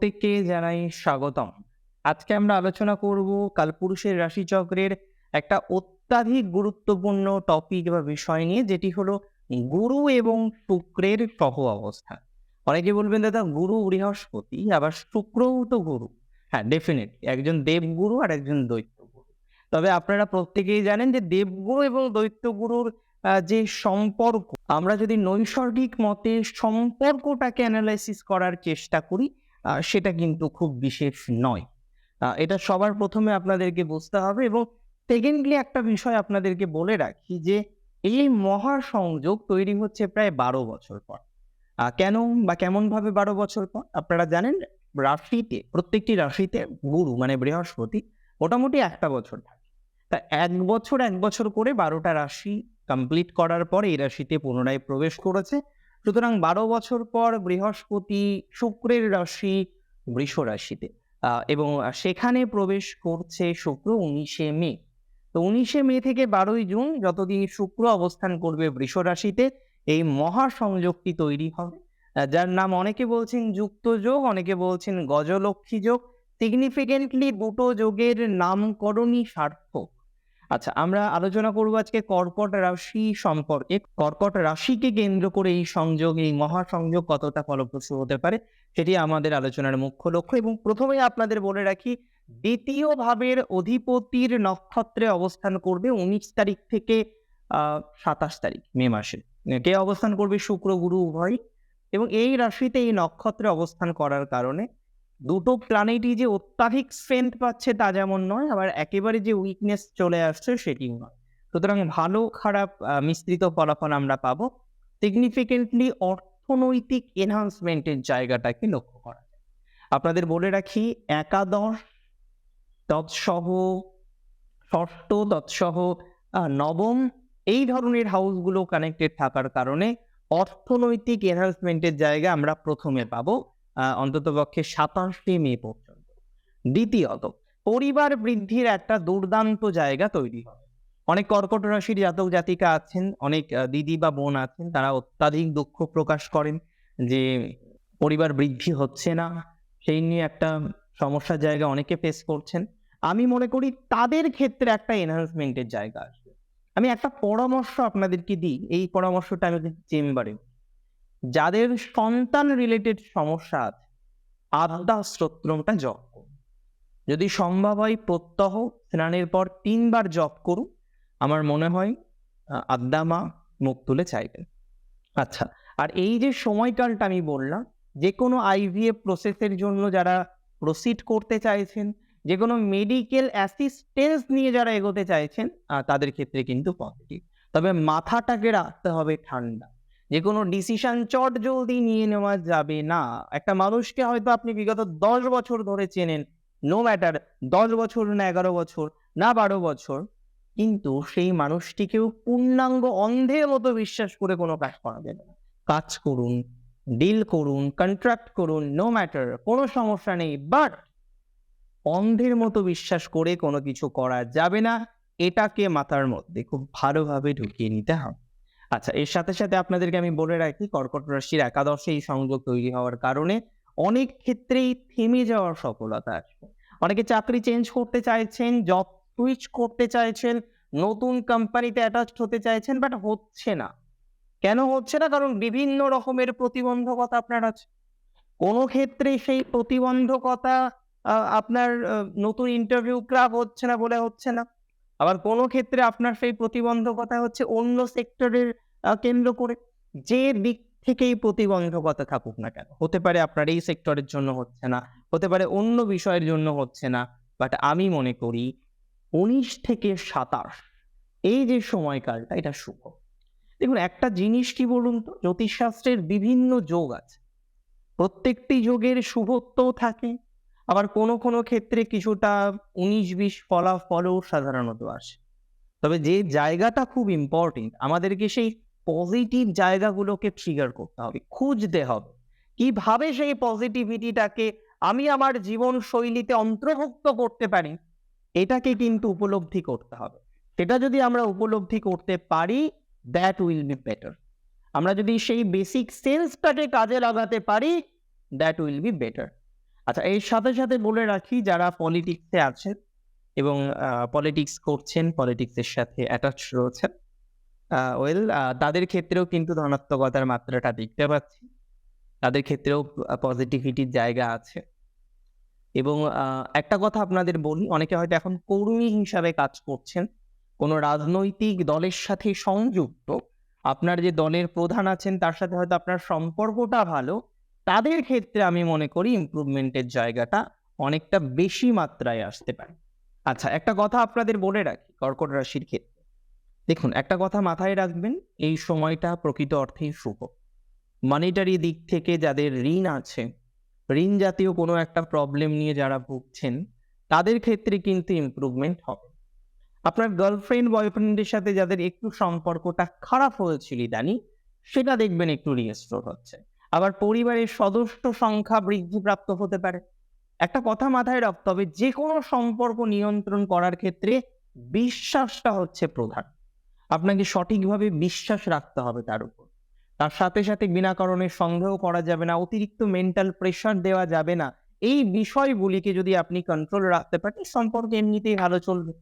প্রত্যেককে জানাই স্বাগতম। আজকে আমরা আলোচনা করব কালপুরুষের রাশিচক্রের একটা অত্যাধিক গুরুত্বপূর্ণ টপিক বা বিষয় নিয়ে যেটি হলো গুরু এবং শুক্রের সহ অবস্থা। অনেকে বলবেন দাদা গুরু বৃহস্পতি আবার শুক্রও তো গুরু। হ্যাঁ ডেফিনেটলি একজন দেবগুরু আর একজন দৈত্য গুরু তবে আপনারা প্রত্যেকেই জানেন যে দেবগুরু এবং দৈত্য গুরুর আহ, যে সম্পর্ক আমরা যদি নৈসর্গিক মতে সম্পর্কটাকে অ্যানালাইসিস করার চেষ্টা করি সেটা কিন্তু খুব বিশেষ নয়। এটা সবার প্রথমে আপনাদেরকে বুঝতে হবে এবং সেকেন্ডলি একটা বিষয় আপনাদেরকে বলে রাখি যে, এই মহাসংযোগ তৈরি হচ্ছে প্রায় বারো বছর পর। কেন বা কেমন ভাবে বারো বছর পর? আপনারা জানেন, রাশিতে, প্রত্যেকটি রাশিতে গুরু মানে বৃহস্পতি মোটামুটি একটা বছর থাকে। তা এক বছর এক বছর করে বারোটা রাশি কমপ্লিট করার পর এই রাশিতে পুনরায় প্রবেশ করেছে। সুতরাং বারো বছর পর বৃহস্পতি শুক্রের রাশি বৃষ রাশিতে এবং সেখানে প্রবেশ করছে শুক্র উনিশে মে। তো উনিশে মে থেকে বারোই জুন যতদিন শুক্র অবস্থান করবে বৃষ রাশিতে, এই মহাসংযোগটি তৈরি হবে। যার নাম অনেকে বলছেন যুক্ত যোগ, অনেকে বলছেন গজলক্ষ্মী যোগ। সিগনিফিকেন্টলি দুটো যোগের নামকরণই সার্থক। আচ্ছা আমরা আলোচনা করব আজকে কর্কট রাশি সম্পর্কে। কর্কট রাশিকে কেন্দ্র করে এই সংযোগ, এই মহাসংযোগ কতটা ফলপ্রসূ হতে পারে সেটি আমাদের আলোচনার মুখ্য লক্ষ্য। এবং প্রথমে আপনাদের বলে রাখি, দ্বিতীয় ভাবের অধিপতির নক্ষত্রে অবস্থান করবে উনিশ তারিখ থেকে সাতাশ তারিখ, মে মাসে। কে অবস্থান করবে? শুক্র, গুরু উভয় এবং এই রাশিতে এই নক্ষত্রে অবস্থান করার কারণে দুটো প্ল্যানেটই যে অত্যাধিক স্ট্রেংথ পাচ্ছে তা যেমন নয়, আবার একেবারে যে উইকনেস চলে আসছে সেটিও নয়। সুতরাং ভালো খারাপ মিশ্রিত ফলাফল আমরা পাবো। সিগনিফিকেন্টলি অর্থনৈতিক এনহান্সমেন্টের জায়গাটাকে লক্ষ্য করা আপনাদের বলে রাখি, একাদশ তৎসহ, ষষ্ঠ তৎসহ নবম এই ধরনের হাউসগুলো কানেক্টেড থাকার কারণে অর্থনৈতিক এনহান্সমেন্টের জায়গা আমরা প্রথমে পাবো। অন্তত পক্ষে সাতাশটি মে পর্যন্ত। দ্বিতীয়ত, পরিবার বৃদ্ধির একটা দুর্দান্ত জায়গা তৈরি হবে অনেক কর্কট রাশির জাতক জাতিকা আছেন, অনেক দিদি বা বোন আছেন, তারা অত্যাধিক দুঃখ প্রকাশ করেন যে পরিবার বৃদ্ধি হচ্ছে না। সেই নিয়ে একটা সমস্যার জায়গা অনেকে ফেস করছেন। আমি মনে করি তাদের ক্ষেত্রে একটা এনহান্সমেন্টের জায়গা আসবে। আমি একটা পরামর্শ আপনাদেরকে দিই। এই পরামর্শটা আমি চেম্বারে যাদের সন্তান রিলেটেড সমস্যা আছে আদা স্তোত্রমটা জপ করুন। যদি সম্ভব হয় প্রত্যহ স্নানের পর তিনবার জপ করুন। আমার মনে হয় আহ, আদ্যা মা মুখ তুলে চাইবেন। আচ্ছা আর এই যে সময়কালটা আমি বললাম যে কোনো আইভিএফ প্রসেসের জন্য যারা প্রসিড করতে চাইছেন যে কোনো মেডিকেল অ্যাসিস্টেন্স নিয়ে যারা এগোতে চাইছেন তাদের ক্ষেত্রে কিন্তু পজিটিভ তবে মাথাটাকে রাখতে হবে ঠান্ডা। যে কোনো ডিসিশন চট জলদি নিয়ে নেওয়া যাবে না। একটা মানুষকে হয়তো আপনি বিগত দশ বছর ধরে চেনেন নো ম্যাটার দশ বছর না এগারো বছর না বারো বছর, কিন্তু সেই মানুষটিকেও পূর্ণাঙ্গ অন্ধের মতো বিশ্বাস করে কোনো কাজ করা যাবে না। কাজ করুন ডিল করুন কন্ট্রাক্ট করুন নো ম্যাটার কোনো সমস্যা নেই বাট অন্ধের মতো বিশ্বাস করে কোনো কিছু করা যাবে না। এটাকে মাথার মধ্যে খুব ভালোভাবে ঢুকিয়ে নিতে হবে। আচ্ছা এর সাথে সাথে আপনাদেরকে আমি বলে রাখি, কর্কট রাশির একাদশে এই সংযোগ তৈরি হওয়ার কারণে অনেক ক্ষেত্রেই থেমে যাওয়ার সফলতা আসবে অনেকে চাকরি চেঞ্জ করতে চাইছেন জব সুইচ করতে চাইছেন, নতুন কোম্পানিতে অ্যাটাচড হতে চাইছেন বাট হচ্ছে না। কেন হচ্ছে না? কারণ বিভিন্ন রকমের প্রতিবন্ধকতা আপনার আছে। কোনো ক্ষেত্রে সেই প্রতিবন্ধকতা আপনার নতুন ইন্টারভিউ ক্রাক হচ্ছে না বলে হচ্ছে না। আবার কোনো ক্ষেত্রে আপনার সেই প্রতিবন্ধকতা হচ্ছে অন্য সেক্টরের কেন্দ্র করে যে দিক থেকেই প্রতিবন্ধকতা থাকুক না কেন। হতে পারে আপনার এই সেক্টরের জন্য হচ্ছে না, হতে পারে অন্য বিষয়ের জন্য হচ্ছে না বাট আমি মনে করি উনিশ থেকে সাতাশ, এই যে সময়কালটা, এটা শুভ। দেখুন, একটা জিনিস কি বলুন তো? জ্যোতিষশাস্ত্রের বিভিন্ন যোগ আছে। প্রত্যেকটি যোগের শুভত্বও থাকে আবার কোনো কোনো ক্ষেত্রে কিছুটা উনিশ বিশ ফলাফলও সাধারণত আসে। তবে যে জায়গাটা খুব ইম্পর্টেন্ট আমাদেরকে সেই পজিটিভ জায়গাগুলোকে ট্রিগার করতে হবে, খুঁজতে হবে। কীভাবে সেই পজিটিভিটিটাকে আমি আমার জীবন শৈলীতে অন্তর্ভুক্ত করতে পারি, এটাকে কিন্তু উপলব্ধি করতে হবে। সেটা যদি আমরা উপলব্ধি করতে পারি দ্যাট উইল বি বেটার আমরা যদি সেই বেসিক সেন্সটাকে কাজে লাগাতে পারি দ্যাট উইল বি বেটার আচ্ছা এর সাথে সাথে বলে রাখি যারা পলিটিক্সে আছেন এবং পলিটিক্স করছেন পলিটিক্সের সাথে অ্যাটাচ রয়েছেন ওয়েল তাদের ক্ষেত্রেও কিন্তু ধনাত্মকতার মাত্রাটা দেখতে পাচ্ছি। তাদের ক্ষেত্রেও পজিটিভিটির জায়গা আছে। এবং একটা কথা আপনাদের বলি, অনেকে হয়তো এখন কর্মী হিসাবে কাজ করছেন, কোনো রাজনৈতিক দলের সাথে সংযুক্ত, আপনার যে দলের প্রধান আছেন, তার সাথে হয়তো আপনার সম্পর্কটা ভালো তাদের ক্ষেত্রে আমি মনে করি ইমপ্রুভমেন্টের জায়গাটা অনেকটা বেশি মাত্রায় আসতে পারে। আচ্ছা একটা কথা আপনাদের বলে রাখি কর্কট রাশির ক্ষেত্রে। দেখুন, একটা কথা মাথায় রাখবেন, এই সময়টা প্রকৃত অর্থেই শুভ। মানিটারি দিক থেকে যাদের ঋণ আছে, ঋণ জাতীয় কোনো একটা প্রবলেম নিয়ে যারা ভুগছেন, তাদের ক্ষেত্রে কিন্তু ইমপ্রুভমেন্ট হবে। আপনার গার্লফ্রেন্ড বয়ফ্রেন্ডের সাথে যাদের একটু সম্পর্কটা খারাপ হয়েছিল ইদানি, সেটা দেখবেন একটু রিস্টোর হচ্ছে। আবার পরিবারের সদস্য সংখ্যা বৃদ্ধিপ্রাপ্ত হতে পারে। একটা কথা মাথায় রাখতে হবে যে কোনো সম্পর্ক নিয়ন্ত্রণ করার ক্ষেত্রে বিশ্বাসটা হচ্ছে প্রধান। আপনাকে সঠিকভাবে বিশ্বাস রাখতে হবে তার উপর। তার সাথে সাথে বিনা কারণে সন্দেহ করা যাবে না, অতিরিক্ত মেন্টাল প্রেশার দেওয়া যাবে না। এই বিষয়গুলিকে যদি আপনি কন্ট্রোল রাখতে পারেন, সম্পর্ক এমনিতেই ভালো চলবে।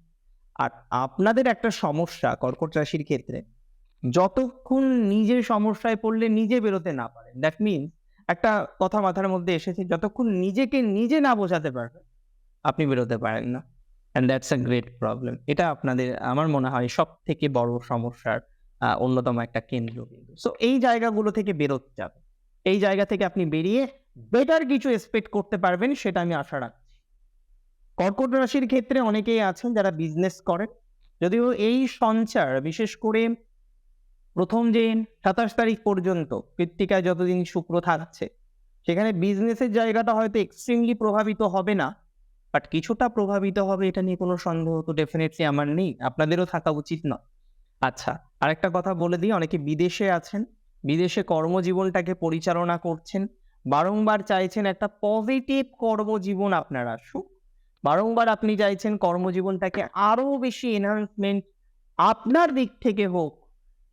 আর আপনাদের একটা সমস্যা, কর্কট রাশির ক্ষেত্রে। যতক্ষণ নিজে সমস্যায় পড়লে নিজে বেরোতে না পারেন দ্যাট মিনস একটা কথা মাথার মধ্যে এসেছে, যতক্ষণ নিজেকে নিজে না বোঝাতে পারবেন আপনি বেরোতে পারেন না। And that's a great problem এটা আপনাদের, আমার মনে হয় সব থেকে বড় সমস্যার অন্যতম একটা কেন্দ্র সো এই জায়গাগুলো থেকে বেরোতে যাবে। এই জায়গা থেকে আপনি বেরিয়ে বেটার কিছু এক্সপেক্ট করতে পারবেন, সেটা আমি আশা রাখছি। কর্কট রাশির ক্ষেত্রে অনেকেই আছেন যারা বিজনেস করেন। যদিও এই সঞ্চার, বিশেষ করে প্রথম দিন সাতাশ তারিখ পর্যন্ত কৃত্তিকায় যতদিন শুক্র থাকছে, সেখানে বিজনেসের জায়গাটা হয়তো এক্সট্রিমলি প্রভাবিত হবে না বাট কিছুটা প্রভাবিত হবে এটা নিয়ে কোনো সন্দেহ তো ডেফিনেটলি আমার নেই, আপনাদেরও থাকা উচিত নয়। আচ্ছা আরেকটা কথা বলে দিই, অনেকে বিদেশে আছেন, বিদেশে কর্মজীবনটাকে পরিচালনা করছেন, বারংবার চাইছেন একটা পজিটিভ কর্মজীবন আপনার আসুক, বারংবার আপনি চাইছেন কর্মজীবনটাকে আরও বেশি এনহান্সমেন্ট আপনার দিক থেকে হোক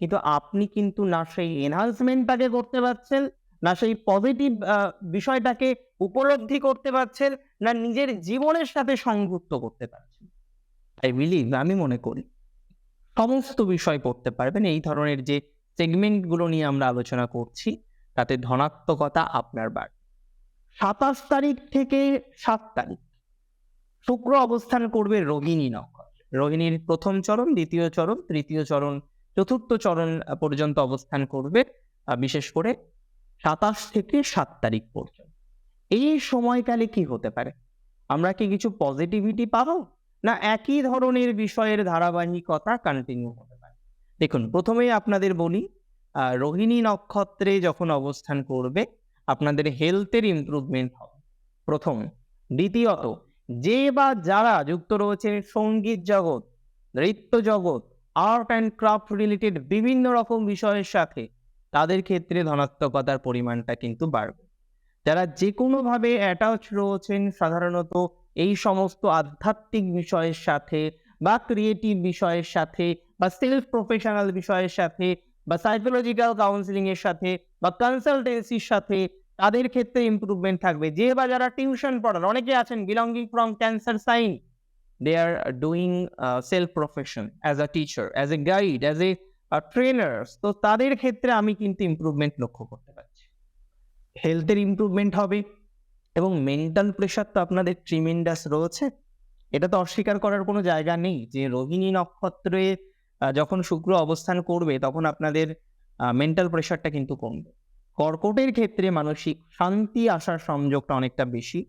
কিন্তু আপনি কিন্তু না সেই এনহান্সমেন্টটাকে করতে পারছেন, না সেই পজিটিভ বিষয়টাকে উপলব্ধি করতে পারছেন, না নিজের জীবনের সাথে সংযুক্ত করতে পারছেন। আই বিলিভ আমি মনে করি। সমস্ত বিষয় পড়তে পারবেন। এই ধরনের যে সেগমেন্টগুলো নিয়ে আমরা আলোচনা করছি, তাতে ধনাত্মকতা আপনার বার সাতাশ তারিখ থেকে সাত তারিখ, শুক্র অবস্থান করবে রোহিণী নক্ষত্রে। রোহিণীর প্রথম চরণ, দ্বিতীয় চরণ, তৃতীয় চরণ চতুর্থ চরণ পর্যন্ত অবস্থান করবে বিশেষ করে সাতাশ থেকে সাত তারিখ পর্যন্ত। এই সময়কালে কি হতে পারে? আমরা কি কিছু পজিটিভিটি পাবো? না, একই ধরনের বিষয়ের ধারাবাহিকতা কন্টিনিউ হতে পারে। দেখুন, প্রথমেই আপনাদের বলি রোহিণী নক্ষত্রে যখন অবস্থান করবে, আপনাদের হেলথের ইমপ্রুভমেন্ট হবে। প্রথম। দ্বিতীয়ত, যে বা যারা যুক্ত রয়েছে সংগীত জগৎ, নৃত্য জগৎ আর্ট অ্যান্ড ক্রাফট রিলেটেড বিভিন্ন রকম বিষয়ের সাথে তাদের ক্ষেত্রে ধনাত্মকতার পরিমাণটা কিন্তু বাড়বে। যারা যে কোনোভাবে অ্যাটাচ রয়েছেন সাধারণত এই সমস্ত আধ্যাত্মিক বিষয়ের সাথে বা ক্রিয়েটিভ বিষয়ের সাথে বা সেলফ প্রফেশনাল বিষয়ের সাথে বা সাইকোলজিক্যাল কাউন্সিলিংয়ের সাথে বা কনসালটেন্সির সাথে তাদের ক্ষেত্রে ইমপ্রুভমেন্ট থাকবে। যে বা যারা টিউশন পড়ান, অনেকে আছেন belonging from cancer sign they are doing self profession as a teacher as a guide as a trainers তো তাদের ক্ষেত্রে আমি কিন্তু ইমপ্রুভমেন্ট লক্ষ্য করতে পারছি। হেলথের ইমপ্রুভমেন্ট হবে এবং মেন্টাল প্রেশার তো আপনাদের ট্রিমেন্ডাস রয়েছে। এটা তো অস্বীকার করার কোনো জায়গা নেই যে রোহিণী নক্ষত্রে যখন শুক্র অবস্থান করবে তখন আপনাদের মেন্টাল প্রেশারটা কিন্তু কমবে। কর্কটের ক্ষেত্রে মানসিক শান্তি আসার সংযোগটা অনেকটা বেশি।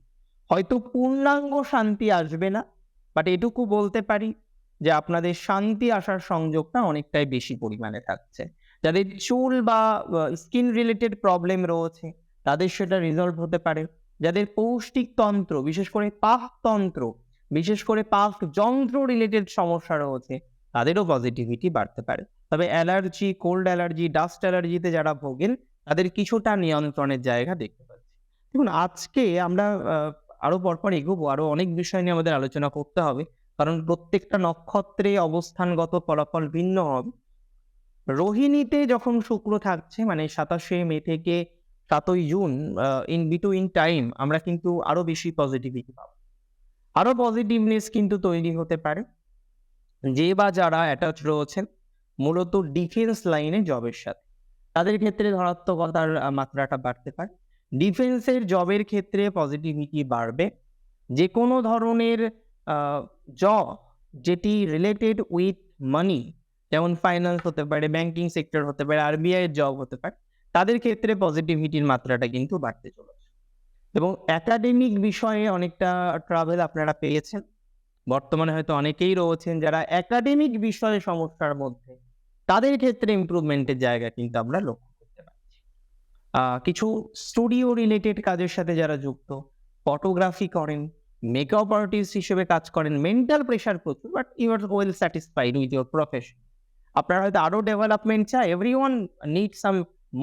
হয়তো পূর্ণাঙ্গ শান্তি আসবে না বাট এটুকু বলতে পারি যে আপনাদের শান্তি আসার সংযোগটা অনেকটাই বেশি পরিমাণে থাকছে। যাদের চুল বা স্কিন রিলেটেড প্রবলেম রয়েছে, তাদের সেটা রিজলভ হতে পারে। যাদের পৌষ্টিক তন্ত্র, বিশেষ করে পাকতন্ত্র বিশেষ করে পাক যন্ত্র রিলেটেড সমস্যা রয়েছে, তাদেরও পজিটিভিটি বাড়তে পারে। তবে অ্যালার্জি কোল্ড অ্যালার্জি ডাস্ট অ্যালার্জিতে যারা ভোগেন, তাদের কিছুটা নিয়ন্ত্রণের জায়গা দেখতে পাচ্ছি। দেখুন, আজকে আমরা আরও পরপর এগোবো, আরও অনেক বিষয় নিয়ে আমাদের আলোচনা করতে হবে। কারণ প্রত্যেকটা নক্ষত্রে অবস্থানগত ফলাফল ভিন্ন হবে। রোহিণীতে যখন শুক্র থাকছে মানে সাতাশে মে থেকে সাতই জুন ইন বিটুইন টাইম আমরা কিন্তু আরও বেশি পজিটিভিটি পাবো। আরও পজিটিভনেস কিন্তু তৈরি হতে পারে। যে বা যারা অ্যাটাচ রয়েছেন, মূলত ডিফেন্স লাইনে জবের সাথে। তাদের ক্ষেত্রে ধনাত্মকতার মাত্রাটা বাড়তে পারে। ডিফেন্সের জবের ক্ষেত্রে পজিটিভিটি বাড়বে। যে কোনো ধরনের জব যেটি রিলেটেড উইথ মানি যেমন ফাইন্যান্স হতে পারে ব্যাংকিং সেক্টর হতে পারে আরবিআই এর জব হতে পারে, তাদের ক্ষেত্রে পজিটিভিটির মাত্রাটা কিন্তু বাড়তে চলেছে। এবং একাডেমিক বিষয়ে অনেকটা ট্রাভেল আপনারা পেয়েছেন। বর্তমানে হয়তো অনেকেই রয়েছেন যারা একাডেমিক বিষয়ে সমস্যার মধ্যে, তাদের ক্ষেত্রে ইমপ্রুভমেন্টের জায়গা কিন্তু আমরা লক্ষ্য কিছু স্টুডিও রিলেটেড কাজের সাথে যারা যুক্ত ফটোগ্রাফি করেন মেকআপ আর্টিস্ট হিসেবে কাজ করেন মেন্টাল প্রেশার প্রচুর but you are well satisfied with your profession আপনার হয়তো আরও ডেভেলপমেন্ট চাই every one need some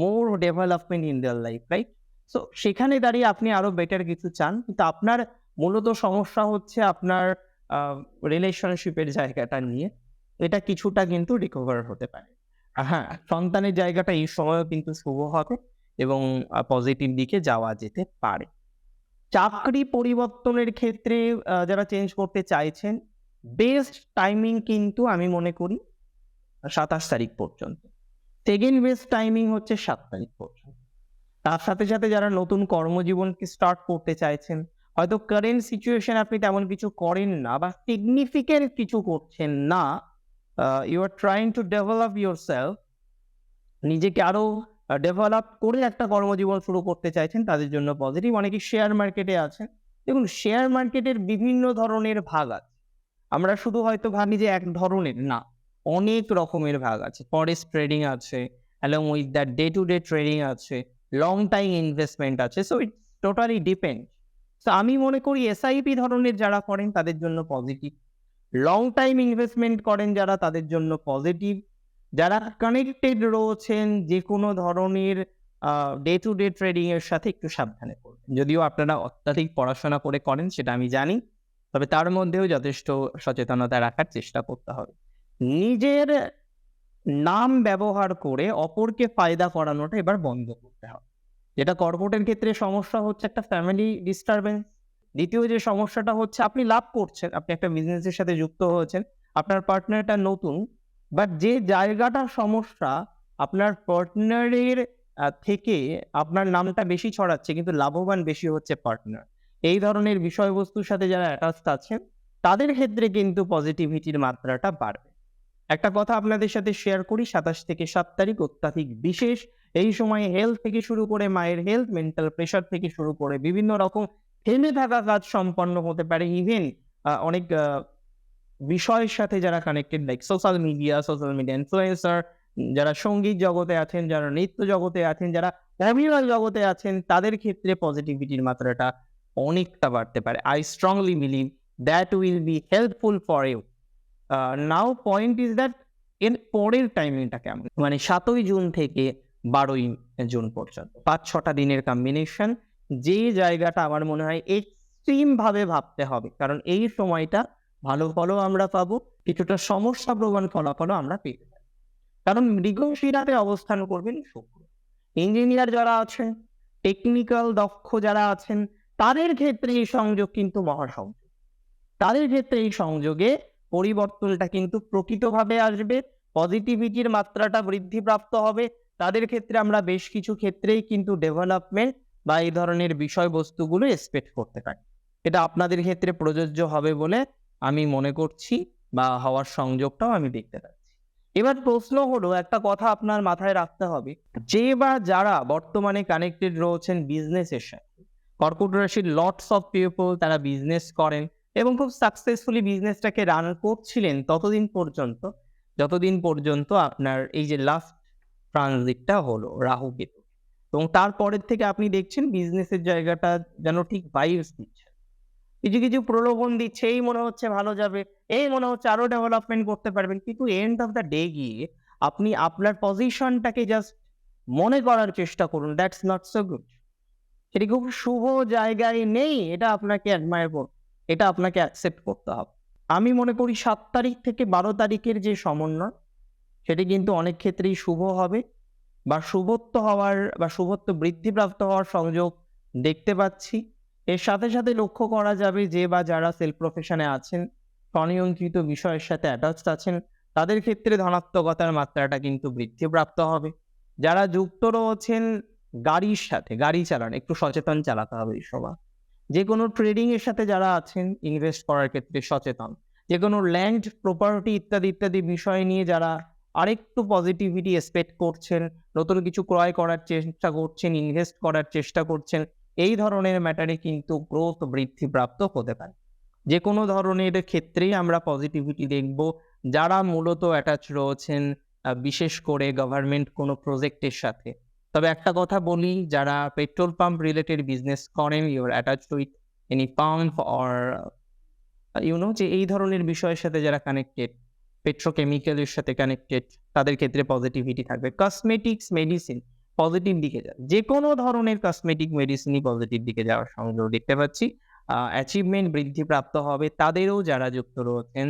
more development in their life right so সেখানে দাঁড়িয়ে আপনি আরও বেটার কিছু চান, কিন্তু আপনার মূলত সমস্যা হচ্ছে আপনার রিলেশনশিপের জায়গাটা নিয়ে। এটা কিছুটা কিন্তু রিকভার হতে পারে। হ্যাঁ সন্তানের জায়গাটা এই সময়ও কিন্তু শুভ হবে। এবং পজিটিভ দিকে যাওয়া যেতে পারে। চাকরি পরিবর্তনের ক্ষেত্রে যারা চেঞ্জ করতে চাইছেন বেস্ট টাইমিং কিন্তু আমি মনে করি, সাতাশ তারিখ পর্যন্ত। সেকেন্ড বেস্ট টাইমিং হচ্ছে সাত তারিখ পর্যন্ত। তার সাথে সাথে যারা নতুন কর্মজীবনকে স্টার্ট করতে চাইছেন, হয়তো কারেন্ট সিচুয়েশন আপনি তেমন কিছু করেন না বা সিগনিফিকেন্ট কিছু করছেন না you are trying to develop yourself নিজেকে আরও ডেভেলপ করে একটা কর্মজীবন শুরু করতে চাইছেন, তাদের জন্য পজিটিভ অনেকে শেয়ার মার্কেটে আছেন। দেখুন শেয়ার মার্কেটের বিভিন্ন ধরনের ভাগ আছে। আমরা শুধু হয়তো ভাবি যে এক ধরনের, না। অনেক রকমের ভাগ আছে। ফরেস্ট ট্রেডিং আছে along with that day to day trading আছে লং টাইম ইনভেস্টমেন্ট আছে। সো ইটস টোটালি ডিপেন্ড তো আমি মনে করি এসআইপি ধরনের যারা করেন, তাদের জন্য পজিটিভ লং টাইম ইনভেস্টমেন্ট করেন যারা, তাদের জন্য পজিটিভ যারা কানেক্টেড রয়েছেন যে কোনো ধরনের ডে টু ডে ট্রেডিং এর সাথে একটু সাবধানে করবেন যদিও আপনারা অত্যাধিক পড়াশোনা করে করেন, সেটা আমি জানি, তবে তার মধ্যেও যথেষ্ট সচেতনতা রাখার চেষ্টা করতে হবে। নিজের নাম ব্যবহার করে অপরকে ফায়দা করানোটা এবার বন্ধ করতে হবে। যেটা কর্পোরেটের ক্ষেত্রে সমস্যা হচ্ছে একটা ফ্যামিলি ডিস্টারবেন্স দ্বিতীয় যে সমস্যাটা হচ্ছে, আপনি লাভ করছেন, আপনি একটা বিজনেসের সাথে যুক্ত হয়েছেন, আপনার পার্টনারটা নতুন বাট যে জায়গাটা সমস্যা, আপনার পার্টনারের থেকে আপনার নামটা বেশি ছড়াচ্ছে, কিন্তু লাভবান বেশি হচ্ছে পার্টনার এই ধরনের বিষয়বস্তুর সাথে যারা অ্যাটাচড আছেন, তাদের ক্ষেত্রে কিন্তু পজিটিভিটির মাত্রাটা বাড়বে। একটা কথা আপনাদের সাথে শেয়ার করি, সাতাশ থেকে সাত তারিখ অত্যাধিক বিশেষ। এই সময় হেলথ থেকে শুরু করে মায়ের হেলথ মেন্টাল প্রেশার থেকে শুরু করে বিভিন্ন রকম থেমে থাকা কাজ সম্পন্ন হতে পারে। ইভেন অনেক বিষয়ের সাথে যারা connected like social media social media influencer যারা সংগীত জগতে আছেন, যারা নৃত্য জগতে আছেন, যারা অভিনয় জগতে আছেন, তাদের ক্ষেত্রে পজিটিভিটির মাত্রাটা অনেকটা বাড়তে পারে। I strongly believe that will be helpful for you now point is that এর পরের টাইমিংটা কেমন? মানে সাতই জুন থেকে বারোই জুন পর্যন্ত। পাঁচ, ছটা দিনের কম্বিনেশন যে জায়গাটা আমার মনে হয় এক্সট্রিম ভাবে ভাবতে হবে। কারণ এই সময়টা ভালো ফলও আমরা পাবো, কিছুটা সমস্যা প্রবণ ফলাফলও আমরা পেতে পারি কারণ মৃগশিরাতে অবস্থান করবেন শুক্র। ইঞ্জিনিয়ার যারা আছেন টেকনিক্যাল দক্ষ যারা আছেন, তাদের ক্ষেত্রে এই সংযোগ কিন্তু মহাসংযোগ তাদের ক্ষেত্রে এই সংযোগে পরিবর্তনটা কিন্তু প্রকৃতভাবে আসবে পজিটিভিটির মাত্রাটা বৃদ্ধিপ্রাপ্ত হবে। তাদের ক্ষেত্রে আমরা বেশ কিছু ক্ষেত্রেই কিন্তু ডেভেলপমেন্ট বা এই ধরনের বিষয়বস্তুগুলো এক্সপেক্ট করতে পারি। এটা আপনাদের ক্ষেত্রে প্রযোজ্য হবে বলে আমি মনে করছি বা হওয়ার সংযোগটাও আমি দেখতে পাচ্ছি। এবার প্রশ্ন হলো, একটা কথা আপনার মাথায় রাখতে হবে, যে বা যারা বর্তমানে কানেক্টেড রয়েছেন বিজনেসের সাথে কর্কট রাশির লটস অফ পিপল তারা বিজনেস করেন এবং খুব সাকসেসফুলি বিজনেসটাকে রান করছিলেন ততদিন পর্যন্ত, যতদিন পর্যন্ত আপনার এই যে লাস্ট ট্রানজিটটা হলো রাহু কেতু। এবং তারপরের থেকে আপনি দেখছেন বিজনেসের জায়গাটা যেন ঠিক ভাইবস দিচ্ছে কিছু কিছু প্রলোভন দিচ্ছে, এই মনে হচ্ছে ভালো যাবে, এই মনে হচ্ছে আরও ডেভেলপমেন্ট করতে পারবেন। কিন্তু এন্ড অফ দ্য ডে গিয়ে আপনি আপনার পজিশনটাকে জাস্ট মনে করার চেষ্টা করুন দ্যাটস নট সো গুড সেটি খুব শুভ জায়গায় নেই, এটা আপনাকে অ্যাডমায়ার করুন, এটা আপনাকে অ্যাকসেপ্ট করতে হবে। আমি মনে করি সাত তারিখ থেকে বারো তারিখের যে সমন্বয়, সেটি কিন্তু অনেক ক্ষেত্রেই শুভ হবে, বা শুভত্ব হওয়ার, বা শুভত্ব বৃদ্ধিপ্রাপ্ত হওয়ার সংযোগ দেখতে পাচ্ছি। এর সাথে সাথে লক্ষ্য করা যাবে যে বা যারা সেলফ প্রফেশনে আছেন, স্বনিয়ন্ত্রিত বিষয়ের সাথে অ্যাটাচড আছেন, তাদের ক্ষেত্রে ধনাত্মকতার মাত্রাটা কিন্তু বৃদ্ধিপ্রাপ্ত হবে। যারা যুক্ত রয়েছেন গাড়ির সাথে, গাড়ি চালান, একটু সচেতন চালাতে হবে সময়। যে কোনো ট্রেডিং এর সাথে যারা আছেন ইনভেস্ট করার ক্ষেত্রে সচেতন। যে কোনো ল্যান্ড প্রপার্টি ইত্যাদি ইত্যাদি বিষয় নিয়ে যারা আরেকটু পজিটিভিটি এক্সপেক্ট করছেন, নতুন কিছু ক্রয় করার চেষ্টা করছেন ইনভেস্ট করার চেষ্টা করছেন এই ধরনের ম্যাটারে কিন্তু গ্রোথ বৃদ্ধিপ্রাপ্ত হতে পারে। যে কোনো ধরনের ক্ষেত্রেই আমরা পজিটিভিটি দেখব। যারা মূলত অ্যাটাচ রয়েছেন বিশেষ করে গভর্নমেন্ট কোনো প্রজেক্টের সাথে। তবে একটা কথা বলি, যারা পেট্রোল পাম্প রিলেটেড বিজনেস করেন your attach with any pump or you know যে এই ধরনের বিষয়ের সাথে যারা কানেক্টেড পেট্রোকেমিক্যালের সাথে কানেক্টেড তাদের ক্ষেত্রে পজিটিভিটি থাকবে। কসমেটিক্স মেডিসিন পজিটিভ দিকে যায়। যে কোনো ধরনের কসমেটিক মেডিসিনই পজিটিভ দিকে যাওয়ার সংযোগ দেখতে পাচ্ছি। অ্যাচিভমেন্ট বৃদ্ধিপ্রাপ্ত হবে তাদেরও যারা যুক্ত রয়েছেন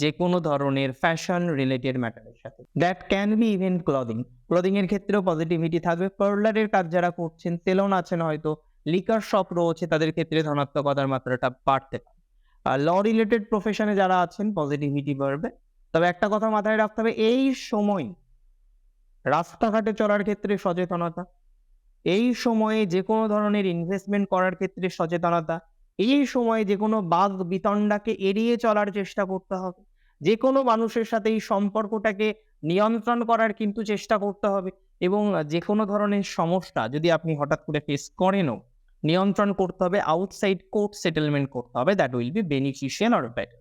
যে কোনো ধরনের ফ্যাশন রিলেটেড ম্যাটারের সাথে। That can be even clothing clothing এর ক্ষেত্রেও পজিটিভিটি থাকবে। পার্লারের কাজ যারা করছেন সেলন আছেন হয়তো লিকার শপ রয়েছে, তাদের ক্ষেত্রে ধনাত্মকতার মাত্রাটা বাড়তে পারে। ল রিলেটেড প্রফেশনে যারা আছেন পজিটিভিটি বাড়বে। তবে একটা কথা মাথায় রাখতে হবে, এই সময় রাস্তাঘাটে চলার ক্ষেত্রে সচেতনতা, এই সময়ে যে কোনো ধরনের ইনভেস্টমেন্ট করার ক্ষেত্রে সচেতনতা, এই সময়ে যে কোনো বাঘ বিতণ্ডাকে এড়িয়ে চলার চেষ্টা করতে হবে। যে কোনো মানুষের সাথে এই সম্পর্কটাকে নিয়ন্ত্রণ করার কিন্তু চেষ্টা করতে হবে এবং যে কোনো ধরনের সমস্যা যদি আপনি হঠাৎ করে ফেস করেনও, নিয়ন্ত্রণ করতে হবে আউটসাইড কোর্ট সেটেলমেন্ট করতে হবে that will be beneficial or better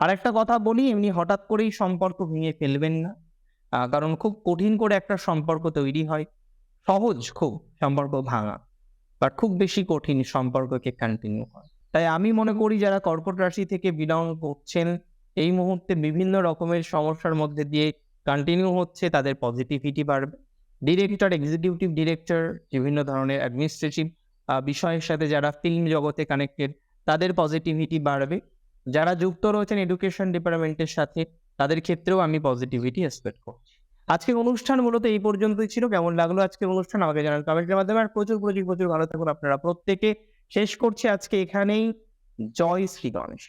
আর একটা কথা বলি, এমনি হঠাৎ করেই সম্পর্ক ভেঙে ফেলবেন না। কারণ খুব কঠিন করে একটা সম্পর্ক তৈরি হয়। সহজ খুব সম্পর্ক ভাঙা বাট খুব বেশি কঠিন সম্পর্ককে কন্টিনিউ হয়। তাই আমি মনে করি যারা কর্কট রাশি থেকে বিলং করছেন, এই মুহূর্তে বিভিন্ন রকমের সমস্যার মধ্যে দিয়ে কন্টিনিউ হচ্ছে, তাদের পজিটিভিটি বাড়বে। ডিরেক্টর এক্সিকিউটিভ ডিরেক্টর বিভিন্ন ধরনের অ্যাডমিনিস্ট্রেটিভ বিষয়ের সাথে যারা ফিল্ম জগতে কানেক্টেড তাদের পজিটিভিটি বাড়বে। যারা যুক্ত রয়েছেন এডুকেশন ডিপার্টমেন্টের সাথে তাদের ক্ষেত্রেও আমি পজিটিভিটি এক্সপেক্ট করছি। আজকের অনুষ্ঠান মূলত এই পর্যন্তই ছিল। কেমন লাগল আজকের অনুষ্ঠান আমাকে জানান কমেন্টের মাধ্যমে। আর প্রচুর প্রচুর প্রচুর ভালো থাকুন আপনারা। প্রত্যেকে শেষ করছি আজকে এখানেই। জয় শ্রী গণেশ।